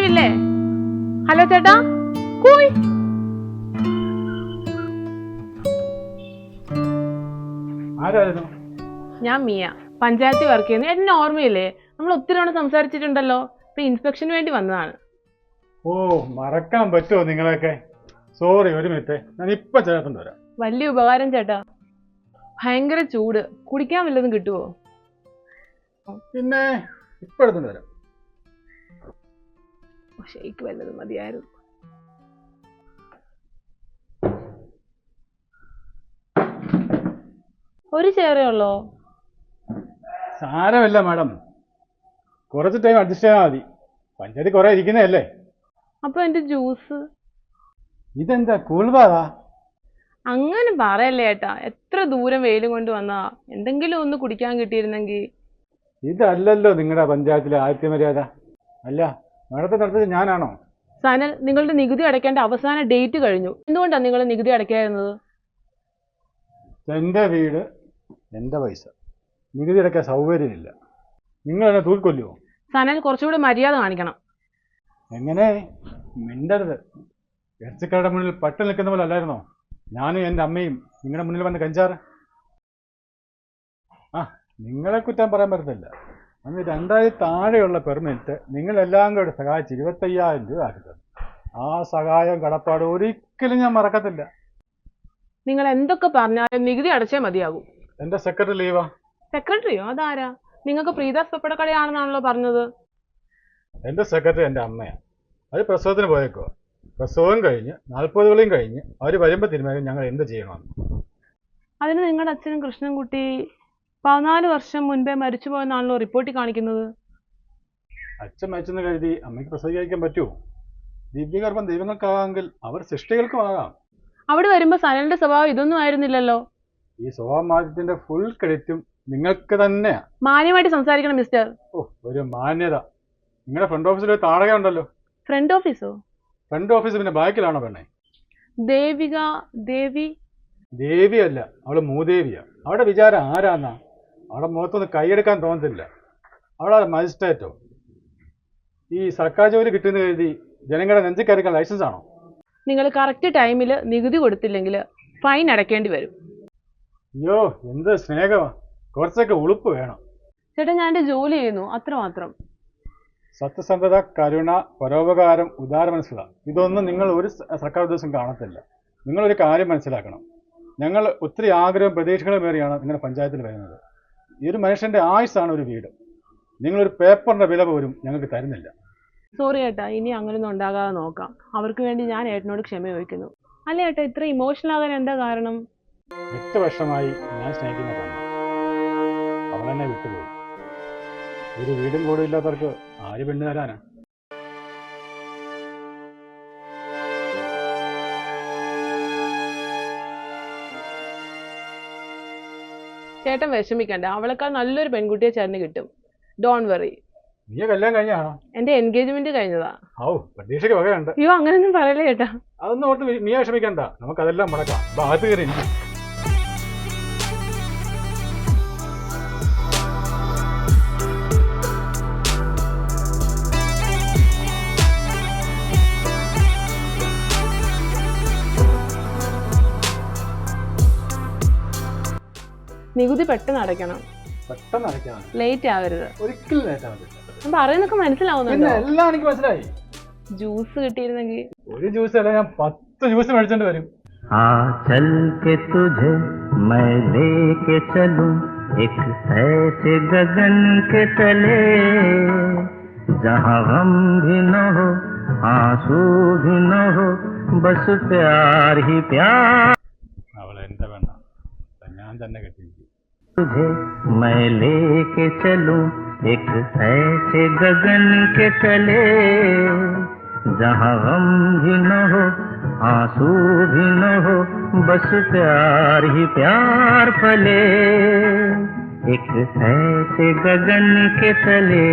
അവിടെ ആരുമില്ലേ? ഹലോ ചേട്ടാ കൂയ്. ആരായിരുന്നു? ഞാൻ മിയ പഞ്ചായത്തിൽ വർക്ക് ചെയ്യുന്നു. എന്നെ ഓർമ്മയില്ലേ? നമ്മൾ ഒത്തിരി തവണ സംസാരിച്ചിട്ടുണ്ടല്ലോ. ഇപ്പൊ ഇൻസ്പെക്ഷന് വേണ്ടി വന്നതാണ്. ഓ മറക്കാൻ പറ്റുമോ നിങ്ങളൊക്കെ സോറി ഒരു മിനിറ്റ് ഞാൻ ഇപ്പൊ ചേട്ടൻ തരാം വലിയ ഉപകാരം ചേട്ടാ. ഭയങ്കര ചൂട്. കുടിക്കാൻ വല്ലതും കിട്ടുമോ പിന്നെ ഇപ്പൊ എടുത്തുണ്ട് ഷെയ്ക്ക് വല്ലതും മതിയായിരുന്നു. ഒരു ചെയറേ ഉള്ളോ? സാരമില്ല മാഡം. കുറച്ച് ടൈം അഡ്ജസ്റ്റ് ചെയ്താൽ മതി. പഞ്ചായത്ത് കുറെ ഇരിക്കുന്നതല്ലേ? അപ്പൊ എന്റെ ജ്യൂസ് ഇതെന്താ കൂൾബാതാ അങ്ങനെ പറയല്ലേ ഏട്ടാ. എത്ര ദൂരം വെയിലും കൊണ്ട് വന്നാ? എന്തെങ്കിലും ഒന്ന് കുടിക്കാൻ കിട്ടിയിരുന്നെങ്കിൽ ഇതല്ലല്ലോ നിങ്ങളുടെ പഞ്ചായത്തിലെ ആദ്യ മര്യാദ അല്ല മാഡത്തെ നടത്തിയത് ഞാനാണോ? സനൽ നിങ്ങളുടെ നികുതി അടയ്ക്കേണ്ട അവസാന ഡേറ്റ് കഴിഞ്ഞു. എന്തുകൊണ്ടാണ് നിങ്ങൾ നികുതി അടയ്ക്കാതിരുന്നത്? എന്റെ വീട് എന്റെ പൈസ. നികുതി അടയ്ക്കാൻ സൗകര്യമില്ല. നിങ്ങൾ എന്നെ തൂക്കൊല്ലോ സനൽ കുറച്ചുകൂടി മര്യാദ കാണിക്കണം. എങ്ങനെ? മിണ്ടരുത്. ഇറച്ചിക്കാരുടെ മുന്നിൽ പട്ട് നിൽക്കുന്ന പോലെ അല്ലായിരുന്നോ? ഞാനും എന്റെ അമ്മയും നിങ്ങളുടെ മുന്നിൽ വന്ന് കഞ്ചാറ്. ആ നിങ്ങളെ കുറ്റം പറയാൻ പറ്റത്തില്ല. അന്ന് രണ്ടായി താഴെയുള്ള പെർമിറ്റ് നിങ്ങളെല്ലാം കൂടെ സഹായിച്ച് ഇരുപത്തയ്യായിരം രൂപ ആക്കി തന്നു ആ സഹായം കടപ്പാട് ഒരിക്കലും ഞാൻ മറക്കത്തില്ല. നിങ്ങൾ എന്തൊക്കെ പറഞ്ഞാലും നികുതി അടച്ചേ മതിയാകും. എന്റെ സെക്രട്ടറി ലീവാ സെക്രട്ടറിയോ അതാരാ? നിങ്ങൾക്ക് പ്രീതാസ് പപ്പടക്കടയാണെന്നാണല്ലോ പറഞ്ഞത്. എന്റെ സെക്രട്ടറി എന്റെ അമ്മയാണ് അത് പ്രസവത്തിന് പോയേക്കോ പ്രസവം കഴിഞ്ഞ് നാൽപ്പത് വിളിയും കഴിഞ്ഞ് അവർ വരുമ്പോൾ തീരുമാനിക്കും ഞങ്ങൾ എന്ത് ചെയ്യണമെന്ന് അതിന് നിങ്ങളുടെ അച്ഛനും കൃഷ്ണൻകുട്ടി പതിനാല് വർഷം മുൻപേ മരിച്ചുപോയെന്നാണല്ലോ റിപ്പോർട്ടിൽ കാണിക്കുന്നത്. അച്ഛൻ മരിച്ചെന്ന് കരുതി അമ്മയ്ക്ക് പ്രസവിക്കാൻ പറ്റുമോ? ദിവ്യഗർഭം ദൈവങ്ങൾക്കാകാമെങ്കിൽ അവർ സൃഷ്ടികൾക്കുമാകാം. അവിടെ വരുമ്പോ സനലിന്റെ സ്വഭാവം ഇതൊന്നും ആയിരുന്നില്ലല്ലോ. ഈ സ്വഭാവമാറ്റത്തിന്റെ ഫുൾ ക്രെഡിറ്റും നിങ്ങൾക്ക് തന്നെയാ. മാന്യമായിട്ട് സംസാരിക്കണം മിസ്റ്റർ ഓ ഒരു മാന്യത. നിങ്ങളുടെ ഫ്രണ്ട് ഓഫീസിൽ ഒരു താടക ഉണ്ടല്ലോ. ഫ്രണ്ട് ഓഫീസോ ഫ്രണ്ട് ഓഫീസ് പിന്നെ ബാക്കിലാണോ പെണ്ണേ? ദേവിക ദേവി. ദേവിയല്ല അവൾ മൂദേവിയാ. അവിടെ വിചാരം ആരാന്നാ? അവിടെ മുഖത്തൊന്ന് കൈയെടുക്കാൻ തോന്നത്തില്ല. അവിടെ മജിസ്ട്രേറ്റോ ഈ സർക്കാർ ജോലി കിട്ടുന്ന കരുതി ജനങ്ങളുടെ നെഞ്ചു കയറിക്കാൻ ലൈസൻസ് ആണോ? നിങ്ങൾ കറക്റ്റ് ടൈമിൽ നികുതി കൊടുത്തില്ലെങ്കിൽ ഫൈൻ അടയ്ക്കേണ്ടി വരും. അയ്യോ എന്ത് സ്നേഹമാ. കുറച്ചൊക്കെ ഉളുപ്പ് വേണം. ചേട്ടാ ഞാൻ എന്റെ ജോലി ചെയ്യുന്നു. അത്ര മാത്രം. സത്യസന്ധത കരുണ പരോപകാരം ഉദാര മനസ്സില. ഇതൊന്നും നിങ്ങൾ ഒരു സർക്കാർ ഉദ്യോഗസ്ഥം കാണത്തില്ല. നിങ്ങളൊരു കാര്യം മനസ്സിലാക്കണം. ഞങ്ങൾ ഒത്തിരി ആഗ്രഹം പ്രതീക്ഷകളും മേറിയാണ് നിങ്ങളുടെ പഞ്ചായത്തിൽ വരുന്നത്. ഈ ഒരു മനുഷ്യന്റെ ആയുസാണ് ഒരു വീട്. നിങ്ങളൊരു പേപ്പറിന്റെ വില പോലും ഞങ്ങൾക്ക് തരുന്നില്ല. സോറി ഏട്ടാ ഇനി അങ്ങനെയൊന്നും ഉണ്ടാകാതെ നോക്കാം. അവർക്ക് വേണ്ടി ഞാൻ ഏട്ടനോട് ക്ഷമ ചോദിക്കുന്നു. അല്ല ഏട്ടാ ഇത്ര ഇമോഷണൽ ആകാൻ എന്താ കാരണം? എട്ട് വർഷമായി ഞാൻ സ്നേഹിക്കുന്ന പെണ്ണ്. അവളെന്നെ വിട്ടുപോയി. ഒരു വീടും കൂടെ ഇല്ലാത്തവർക്ക് ആര് പെണ്ണ് തരാനാ ചേട്ടൻ വിഷമിക്കണ്ട. അവളെക്കാൾ നല്ലൊരു പെൺകുട്ടിയെ ചേർന്ന് കിട്ടും. ഡോൺ വെറി നീ കല്യാണം കഴിഞ്ഞാണോ എന്റെ എൻഗേജ്മെന്റ് കഴിഞ്ഞതാ. ഔ പ്രതീക്ഷയ്ക്ക് വകയുണ്ട്. അയ്യോ അങ്ങനെയൊന്നും പറയല്ലേ ചേട്ടാ. അതൊന്നും ഓർത്ത് നീ- വിഷമിക്കണ്ട. നമുക്കതെല്ലാം മുടക്കാം. ഭാഗത്ത് കയറി നികുതി പെട്ടെന്ന് അടയ്ക്കണം പെട്ടെന്ന് അടയ്ക്കാം ലേറ്റ് ആവരുത് ഒരിക്കലും ലേറ്റാൻ പറ്റില്ല ഞാൻ പറയുന്നൊക്കെ പിന്നെ മനസ്സിലാവുന്നുണ്ടോ എല്ലാം എനിക്ക് മനസ്സിലായി ജ്യൂസ് കിട്ടിയിരുന്നെങ്കിൽ ഒരു ജ്യൂസ് അല്ല ഞാൻ പത്ത് ജ്യൂസ് മേടിച്ചോണ്ട് വരും आ चल के तुझे मैं लेके चलूं एक ऐसे गगन के तले जहाँ गम भी न हो आंसू भी न हो बस प्यार ही प्यार അവൾ എന്റെ വേണ്ട ഞാൻ തന്നെ കെട്ടിയിരിക്കും तुझे मैं लेके चलूँ एक ऐसे गगन के तले, जहाँ गम भी न हो, आँसू भी न हो, बस प्यार ही प्यार फले। एक ऐसे गगन के तले।